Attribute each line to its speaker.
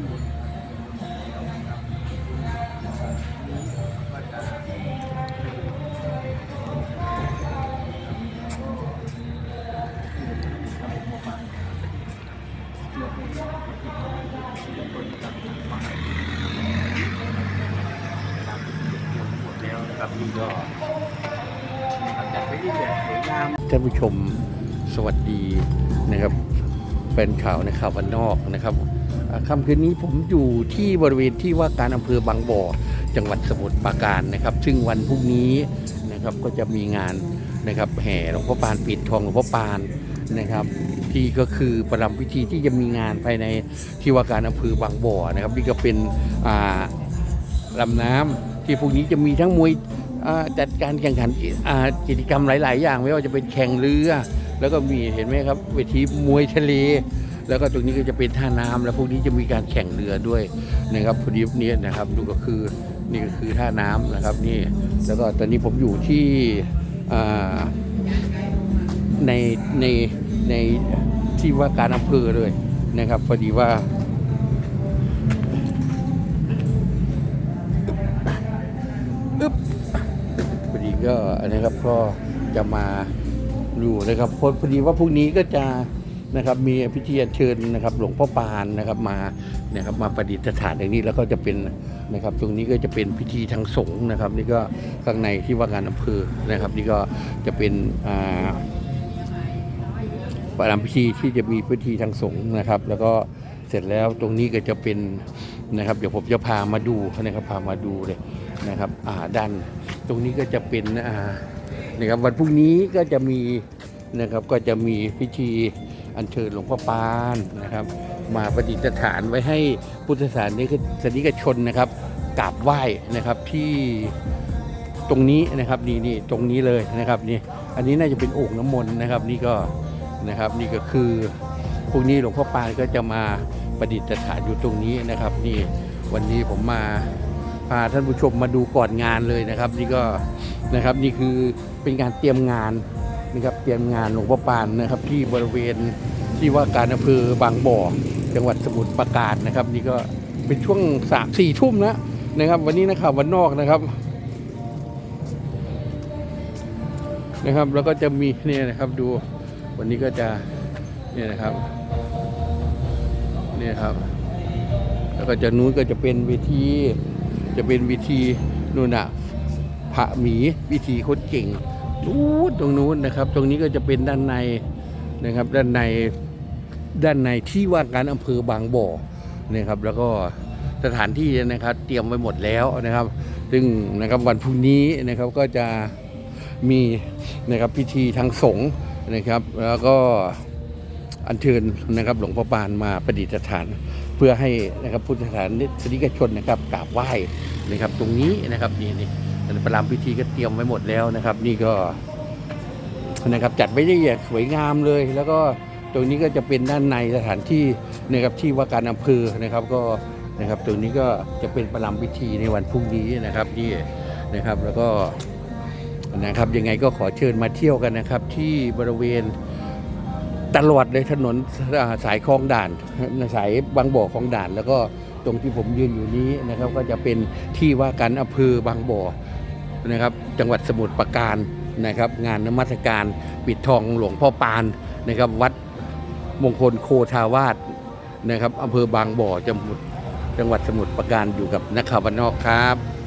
Speaker 1: ท่านผู้ชมสวัสดีนะครับ เป็นข่าวในข่าววันนอกนะครับ ค่ำคืนนี้ผมอยู่ที่บริเวณที่ว่าการอำเภอบางบ่อ จังหวัดสมุทรปราการนะครับ ซึ่งวันพรุ่งนี้นะครับก็จะมีงานนะครับแห่หลวงพ่อปานปิดทองหลวงพ่อปานนะครับ ที่ก็คือประรำพิธีที่จะมีงานภายในที่ว่าการอำเภอบางบ่อนะครับนี่ก็เป็นอ่าลำน้ำที่พวกนี้จะมีทั้งมวยจัดการแข่งขันกิจกรรมหลาย ๆ อย่าง ไม่ว่าจะเป็นแข่งเรือ แล้วก็มีเห็นไหมครับเวทีมวยทะเล แล้วก็ตรงนี้ก็จะเป็นท่าน้ำแล้วพวกนี้จะมีการแข่งเรือด้วยนะครับพอดีนี้นะครับดูก็คือนี่ก็คือท่าน้ำนะครับนี่แล้วก็ตอนนี้ผมอยู่ที่อ่าในในในที่ว่าการอำเภอเลยนะครับพอดีว่าพอดีก็นะครับก็จะมาอยู่นะครับพอพอดีว่าพรุ่งนี้ก็จะ นะครับมีพิธีอัญเชิญนะครับหลวงพ่อปานนะครับมานะครับมาประดิษฐานอย่างนี้แล้วก็จะเป็นนะครับตรงนี้ก็จะเป็นพิธีทางสงฆ์นะครับ นี่ก็ข้างในที่ว่าการอำเภอนะครับ นี่ก็จะเป็นอ่าประรำพิธีที่จะมีพิธีทางสงฆ์นะครับ แล้วก็เสร็จแล้วตรงนี้ก็จะเป็นนะครับ เดี๋ยวผมจะพามาดูนะครับพามาดูเลยนะครับอ่าด้านตรงนี้ก็จะเป็นอ่านะครับวันพรุ่งนี้ก็จะมีนะครับก็จะมีพิธี อัญเชิญหลวงพ่อปานนะครับ มาประดิษฐานไว้ให้พุทธศาสนิกชนนะครับกราบไหว้นะครับที่ตรงนี้นะครับนี่นี่ตรงนี้เลยนะครับนี่อันนี้น่าจะเป็นโอ่งน้ำมนต์นะครับ นี่ก็นะครับนี่ก็คือพรุ่งนี้หลวงพ่อปานก็จะมาประดิษฐานอยู่ตรงนี้นะครับ นี่วันนี้ผมมาพาท่านผู้ชมมาดูก่อนงานเลยนะครับ นี่ก็นะครับนี่คือเป็นการเตรียมงาน นะครับเตรียมงานหลวงพ่อปานนะครับ ที่บริเวณที่ว่าการอำเภอบางบ่อ จังหวัดสมุทรปราการนะครับ นี่ก็เป็นช่วงสามสี่ทุ่มแล้วนะครับ วันนี้นะครับวันนอกนะครับนะครับ แล้วก็จะมีเนี่ยนะครับดูวันนี้ก็จะเนี่ยนะครับเนี่ยครับ แล้วก็จะนู้นก็จะเป็นเวทีจะเป็นเวทีนู่นน่ะพระหมีวิธีคนเก่ง นู้นตรงนู้นนะครับ ตรงนี้ก็จะเป็นด้านในนะครับ ด้านในด้านในที่ว่าการอำเภอบางบ่อนะครับ แล้วก็สถานที่นะครับ เตรียมไว้หมดแล้วนะครับ ซึ่งนะครับวันพรุ่งนี้นะครับก็จะมีนะครับพิธีทางสงฆ์นะครับ แล้วก็อัญเชิญนะครับ หลวงพ่อปานมาประดิษฐาน เพื่อให้นะครับพุทธศาสนิกชนนะครับกราบไหว้นะครับ ตรงนี้นะครับนี่นี่ ประรำพิธีก็เตรียมไว้หมดแล้วนะครับ นี่ก็นะครับจัดไว้ได้อย่างสวยงามเลย แล้วก็ตรงนี้ก็จะเป็นด้านในสถานที่นะครับที่ว่าการอำเภอนะครับก็นะครับตรงนี้ก็จะเป็นประลำพิธีในวันพรุ่งนี้นะครับนี่นะครับแล้วก็นะครับยังไงก็ขอเชิญมาเที่ยวกันนะครับ ที่บริเวณตลอดเลยถนนสายคลองด่านสายบางบ่อคลองด่าน แล้วก็ตรงที่ผมยืนอยู่นี้นะครับ ก็จะเป็นที่ว่าการอำเภอบางบ่อ นะครับจังหวัดสมุทรปราการนะครับ งานนมัสการปิดทองหลวงพ่อปานนะครับ วัดมงคลโคทาวาสนะครับอำเภอบางบ่อจังหวัดจังหวัดสมุทรปราการอยู่กับนักข่าวบ้านนอกครับ